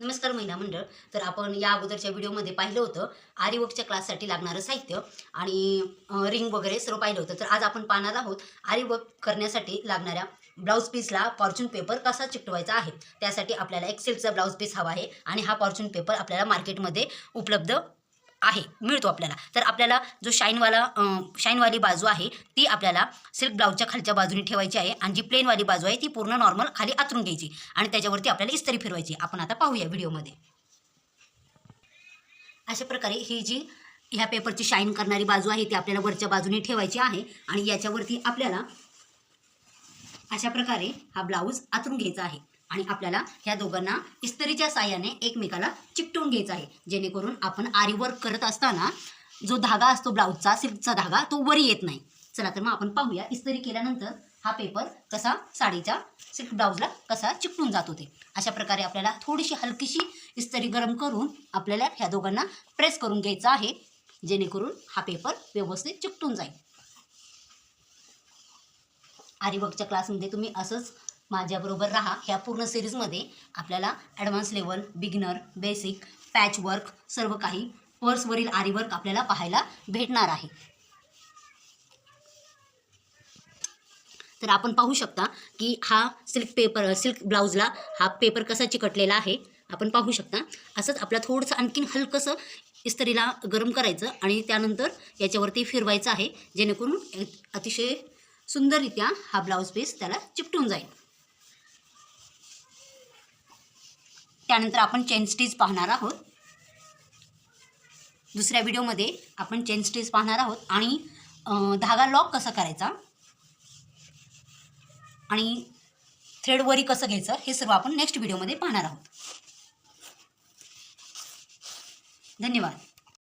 नमस्कार महिला मंडळ. तर आपण या अगोदरच्या व्हिडिओमध्ये पाहिलं होतं आरीवर्कच्या क्लाससाठी लागणारं साहित्य आणि रिंग वगैरे सर्व पाहिलं होतं. तर आज आपण पाहणार आहोत आरीवर्क करण्यासाठी लागणाऱ्या ब्लाऊज पीसला फॉर्च्यून पेपर कसा चिकटवायचा आहे. त्यासाठी आपल्याला एक्सेलचा ब्लाऊज पीस हवा आहे आणि हा फॉर्च्यून पेपर आपल्याला मार्केटमध्ये उपलब्ध आहे मिळतो आपल्याला. तर आपल्याला जो शाईनवाला शाईनवाली बाजू आहे ती आपल्याला सिल्क ब्लाऊजच्या खालच्या बाजूने ठेवायची आहे आणि जी प्लेनवाली बाजू आहे ती पूर्ण नॉर्मल खाली आतरून घ्यायची आणि त्याच्यावरती आपल्याला इस्त्री फिरवायची आपण आता पाहूया व्हिडिओमध्ये. अशा प्रकारे ही जी ह्या पेपरची शाईन करणारी बाजू आहे ती आपल्याला वरच्या बाजूने ठेवायची आहे आणि याच्यावरती आपल्याला अशा प्रकारे हा ब्लाऊज आतरून घ्यायचा आहे. आणि आपल्याला ह्या दोघांना इस्त्रीच्या साह्याने एकमेकाला चिकटून घ्यायचा आहे. जेणेकरून आपण आरी वर्क करत असताना जो धागा असतो ब्लाऊजचा सिल्कचा धागा तो वरी येत नाही. चला तर मग आपण पाहूया इस्त्री केल्यानंतर हा पेपर कसा साडीच्या सिल्क ब्लाऊजला कसा चिकटून जात होते. अशा प्रकारे आपल्याला थोडीशी हलकीशी इस्त्री गरम करून आपल्याला ह्या दोघांना प्रेस करून घ्यायचा आहे जेणेकरून हा पेपर व्यवस्थित चिकटून जाईल. आरीवर्कच्या क्लासमध्ये तुम्ही असंच माझ्याबरोबर राहा. ह्या पूर्ण सिरीजमध्ये आपल्याला advance level beginner basic patchwork सर्व काही पर्सवरील आरीवर्क आपल्याला पाहायला भेटणार आहे. तर आपण पाहू शकता की हा सिल्क पेपर सिल्क ब्लाऊजला हा पेपर कसा चिकटलेला आहे. आपण पाहू शकता. असंच आपल्या थोडंसं आणखीन हलकंसं इस्त्रीला गरम करायचं आणि त्यानंतर याच्यावरती फिरवायचं आहे जेणेकरून अतिशय सुंदररित्या हा ब्लाऊज पीस त्याला चिपटून जाईल. त्यानंतर आपण चेन स्टीच पाहणार आहोत. दुसऱ्या व्हिडिओमध्ये आपण चेन स्टीच पाहणार आहोत. आणि धागा लॉक कसा करायचा? आणि थ्रेड वरी कसं घ्यायचं? हे सर्व आपण नेक्स्ट व्हिडिओमध्ये पाहणार आहोत. धन्यवाद.